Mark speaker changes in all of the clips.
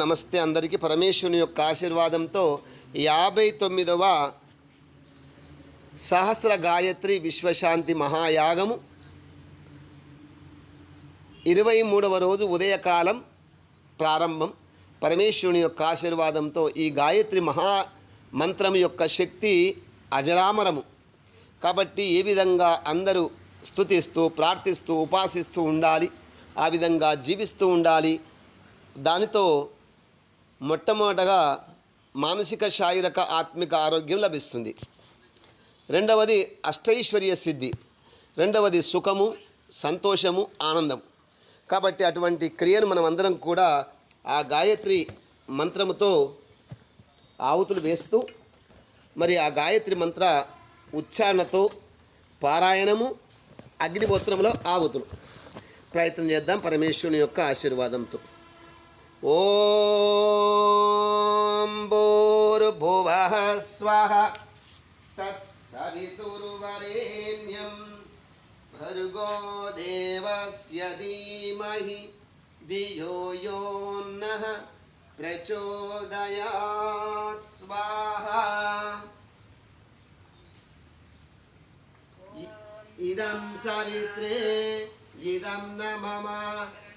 Speaker 1: నమస్తే అందరికీ. పరమేశ్వరుని యొక్క ఆశీర్వాదంతో యాభై తొమ్మిదవ సహస్ర గాయత్రి విశ్వశాంతి మహాయాగము. ఇరవై మూడవ రోజు ఉదయకాలం ప్రారంభం. పరమేశ్వరుని యొక్క ఆశీర్వాదంతో ఈ గాయత్రి మహా మంత్రం యొక్క శక్తి అజరామరము. కాబట్టి ఏ విధంగా అందరూ స్థుతిస్తూ ప్రార్థిస్తూ ఉపాసిస్తూ ఉండాలి ఆ విధంగా జీవిస్తూ ఉండాలి దానితో మొట్టమొదటగా మానసిక శారీరక ఆత్మిక ఆరోగ్యం లభిస్తుంది. రెండవది అష్టైశ్వర్య సిద్ధి. రెండవది సుఖము సంతోషము ఆనందం కాబట్టి అటువంటి క్రియను మనం అందరం కూడా ఆ గాయత్రి మంత్రముతో ఆవుతులు వేస్తూ మరి ఆ గాయత్రి మంత్ర ఉచ్చారణతో పారాయణము అగ్నిహోత్రంలో ఆవుతులు. ప్రయత్నం చేద్దాం పరమేశ్వరుని యొక్క ఆశీర్వాదంతో.
Speaker 2: ॐ भूर्भुवः स्वः तत्सवितुर्वरेण्यं भर्गो देवस्य धीमहि। धियो यो नः प्रचोदयात् स्वाहा। इदं सवित्रे इदं न मम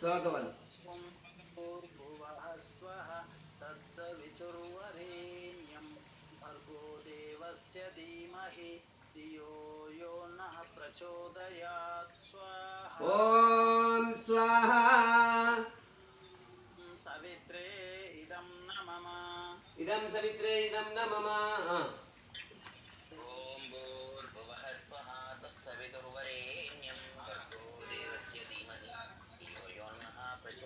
Speaker 1: తర్వాత వాళ్ళు
Speaker 3: తత్సవితుర్వరేణ్యం భర్గో దేవస్య ధీమహి ధియో యో నః ప్రచోదయాత్. స్వాహ
Speaker 1: ఓం స్వాహ.
Speaker 3: సవిత్రే ఇదం నమమ
Speaker 1: ఇదం సవిత్రే ఇదం
Speaker 4: నమమ
Speaker 1: ఓం భూర్భువః స్వహ
Speaker 2: తత్సవితుర్వ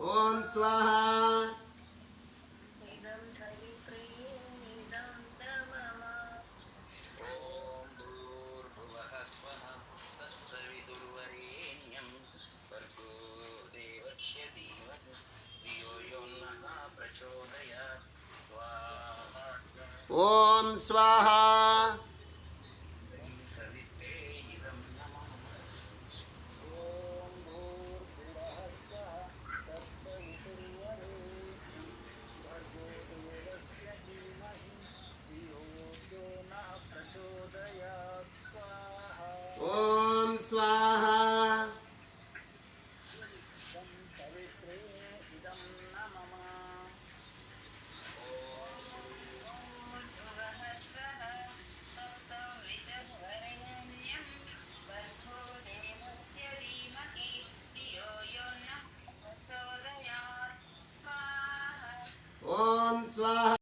Speaker 2: ओम स्वाहा।
Speaker 5: ओम स्वाहा।
Speaker 1: pessoal.